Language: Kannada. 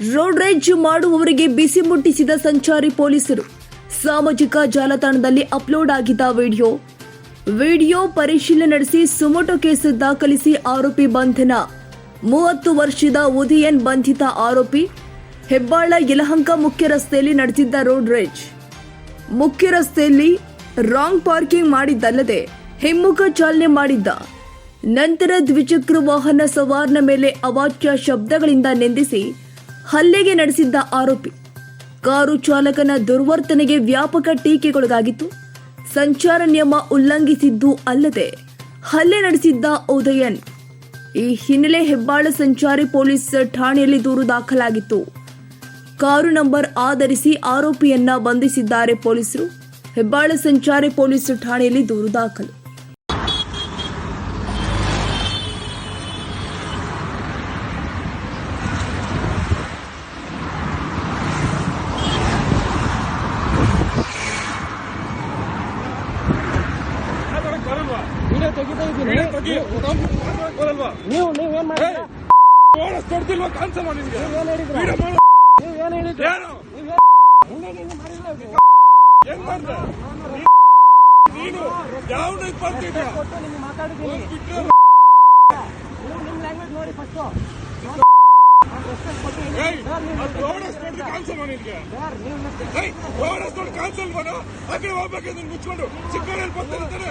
ರೋಡ್ ರೇಜ್ ಮಾಡುವವರಿಗೆ ಬಿಸಿ ಮುಟ್ಟಿಸಿದ ಸಂಚಾರಿ ಪೊಲೀಸರು. ಸಾಮಾಜಿಕ ಜಾಲತಾಣದಲ್ಲಿ ಅಪ್ಲೋಡ್ ಆಗಿದ್ದ ವಿಡಿಯೋ. ವಿಡಿಯೋ ಪರಿಶೀಲನೆ ನಡೆಸಿ ಸುಮೋಟೋ ಕೇಸ್ ದಾಖಲಿಸಿ ಆರೋಪಿ ಬಂಧನ. ಮೂವತ್ತು ವರ್ಷದ ಉದಯನ್ ಬಂಧಿತ ಆರೋಪಿ. ಹೆಬ್ಬಾಳ ಯಲಹಂಕ ಮುಖ್ಯ ರಸ್ತೆಯಲ್ಲಿ ನಡೆದಿದ್ದ ರೋಡ್ ರೇಜ್. ಮುಖ್ಯ ರಸ್ತೆಯಲ್ಲಿ ರಾಂಗ್ ಪಾರ್ಕಿಂಗ್ ಮಾಡಿದ್ದಲ್ಲದೆ ಹಿಮ್ಮುಖ ಚಾಲನೆ ಮಾಡಿದ್ದ. ನಂತರ ದ್ವಿಚಕ್ರ ವಾಹನ ಸವಾರನ ಮೇಲೆ ಅವಾಚ್ಯ ಶಬ್ದಗಳಿಂದ ನಿಂದಿಸಿ ಹಲ್ಲೆಗೆ ನಡೆಸಿದ್ದ ಆರೋಪಿ. ಕಾರು ಚಾಲಕನ ದುರ್ವರ್ತನೆಗೆ ವ್ಯಾಪಕ ಟೀಕೆಗೊಳಗಾಗಿತ್ತು. ಸಂಚಾರ ನಿಯಮ ಉಲ್ಲಂಘಿಸಿದ್ದು ಅಲ್ಲದೆ ಹಲ್ಲೆ ನಡೆಸಿದ್ದ ಉದಯನ್. ಈ ಹಿನ್ನೆಲೆ ಹೆಬ್ಬಾಳ ಸಂಚಾರಿ ಪೊಲೀಸ್ ಠಾಣೆಯಲ್ಲಿ ದೂರು ದಾಖಲಾಗಿತ್ತು. ಕಾರು ನಂಬರ್ ಆಧರಿಸಿ ಆರೋಪಿಯನ್ನ ಬಂಧಿಸಿದ್ದಾರೆ ಪೊಲೀಸರು. ಹೆಬ್ಬಾಳ ಸಂಚಾರಿ ಪೊಲೀಸ್ ಠಾಣೆಯಲ್ಲಿ ದೂರು ದಾಖಲು. ವಿಡಿಯೋ ತೆಗಿತಾ ಇದ್ದೀನಿ? ನೀವು ನೀವೇನ್ ಮಾಡಿದ್ರ? ಏನ್ ಹೇಳಿದ್ರ? ಹೇಳಿದ್ರ? ಮಾಡ್ದೆ? ನೀನು ಕೊಟ್ಟು ನಿಮ್ಗೆ ಮಾತಾಡಿದ್ದೀನಿ. ನಿಮ್ ಲ್ಯಾಂಗ್ವೇಜ್ ನೋಡಿ ಫಸ್ಟ್ ಹೋಗ್ಬೇಕು ಮುಚ್ಕೊಂಡು ಸೈಡಿಗೆ ಬರ್ತಾರೆ.